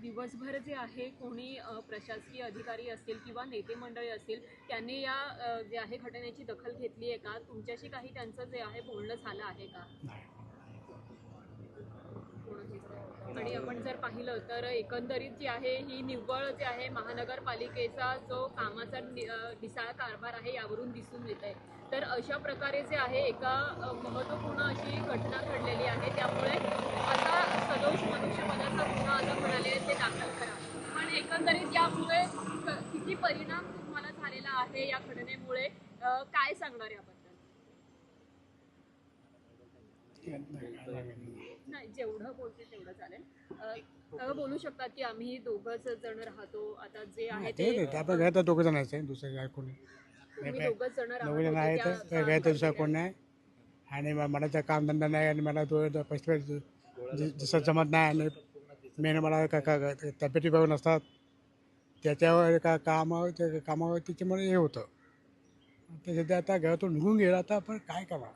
दिवसभर जे आहे कोणी प्रशासकीय अधिकारी असतील किंवा नेते मंडळी असतील त्यांनी या जे आहे घटनेची दखल घेतली आहे का? तुमच्याशी काही त्यांचं जे आहे बोलणं झालं आहे का? आणि आपण जर पाहिलं तर एकंदरीत जी आहे ही निव्वळ जे आहे महानगरपालिकेचा जो कामाचा ढिसाळ कारभार आहे यावरून दिसून येत आहे. तर अशा प्रकारे जे आहे एका महत्त्वपूर्ण अशी घटना घडलेली आहे. त्यामुळे असा सदोष मनुष्यवधाचा गुन्हा असं म्हणाले ते दाखल करा पण एकंदरीत यामुळे क- किती परिणाम तुम्हाला झालेला आहे या घटनेमुळे काय सांगणार याबद्दल नाही जेवढं बोलते तेवढं चालेल बोलू शकतात की आम्ही दोघंच जण राहतो आता जे आहे ते ते ते आपण घरात दोघं जण आहे दुसरं काय कोणी दोघंच जण राहत दोघं जण होते आहे त्या तर घरात कामामध्ये. दुसरा कोण नाही आणि मला तर कामधंदा नाही आणि मला तो पैसे जसं जमत नाही आणि मेन मला का तब्येती बघून नसतात त्याच्यावर का कामावर ते कामावर त्याच्यामुळे हे होतं. त्याच्या ते आता घरातून निघून गेला आता आपण काय करणार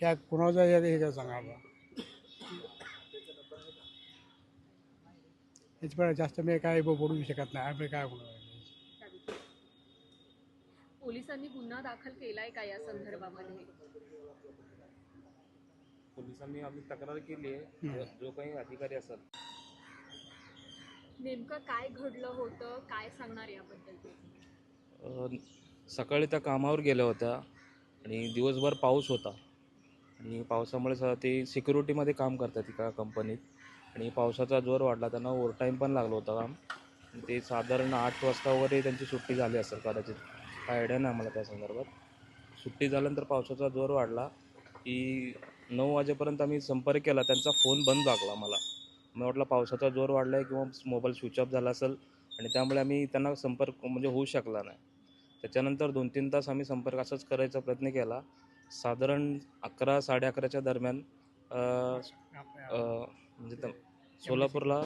त्या कुणाचं हे काय सांगा बा. याच्यामुळे जास्त मी काय ब- बोलू शकत नाही. आपण काय बोलू? पोलिसांनी गुन्हा दाखल केलाय का या संदर्भामध्ये? पोलिसांनी आम्ही तक्रार केली आहे. जो काही अधिकारी असेल. नेमकं काय घडलं होतं? काय सांगणार याबद्दल? सकाळी त्या कामावर गेल्या होत्या आणि दिवसभर पाऊस होता. आणि पावसामुळे स- ते सिक्युरिटीमध्ये काम करतात एका कंपनीत. आणि पावसाचा जोर वाढला त्यांना ओव्हरटाईम पण लागलं होतं काम. ते साधारण आठ वाजता वगैरे त्यांची सुट्टी झाली असेल कदाचित. काय आयडिया नाही आम्हाला त्या संदर्भात. सुट्टी झाल्यानंतर पावसाचा जोर वाढला की नऊ वाजेपर्यंत आम्ही संपर्क केला त्यांचा फोन बंद लागला मला. मग वाटलं पावसाचा जोर वाढला आहे किंवा मोबाईल स्विच ऑफ झाला असेल आणि त्यामुळे आम्ही त्यांना संपर्क म्हणजे होऊ शकला नाही. त्याच्यानंतर दोन तीन तास आम्ही संपर्क असाच करायचा प्रयत्न केला. साधारण अकरा साडे अकराच्या दरम्यान म्हणजे सोलापूरला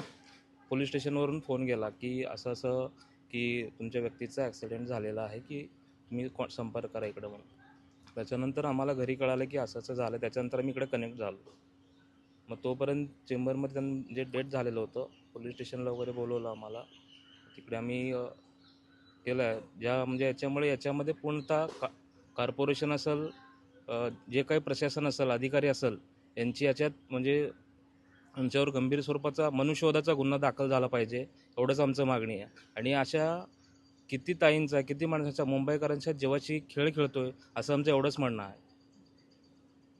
पोलीस स्टेशनवरून फोन गेला की असं असं की तुमच्या व्यक्तीचा ॲक्सिडेंट झालेला आहे की तुम्ही कॉ संपर्क करा इकडं म्हणून. त्याच्यानंतर आम्हाला घरी कळालं की असं असं झालं. त्याच्यानंतर आम्ही इकडे कनेक्ट झालो. मग तोपर्यंत चेंबरमध्ये त्यांनी जे डेट झालेलं होतं पोलीस स्टेशनला वगैरे बोलवलं आम्हाला. तिकडे आम्ही केलं आहे ज्या म्हणजे याच्यामुळे याच्यामध्ये पूर्णतः का कॉर्पोरेशन असेल जे काही प्रशासन असेल अधिकारी असेल यांची याच्यात म्हणजे आमच्यावर गंभीर स्वरूपाचा मनुष्यवधाचा गुन्हा दाखल झाला पाहिजे एवढंच आमचं मागणी आहे. आणि अशा किती ताईंचा किती माणसाच्या मुंबईकरांच्या जीवाची खेळ खेळतोय असं आमचं एवढंच म्हणणं आहे.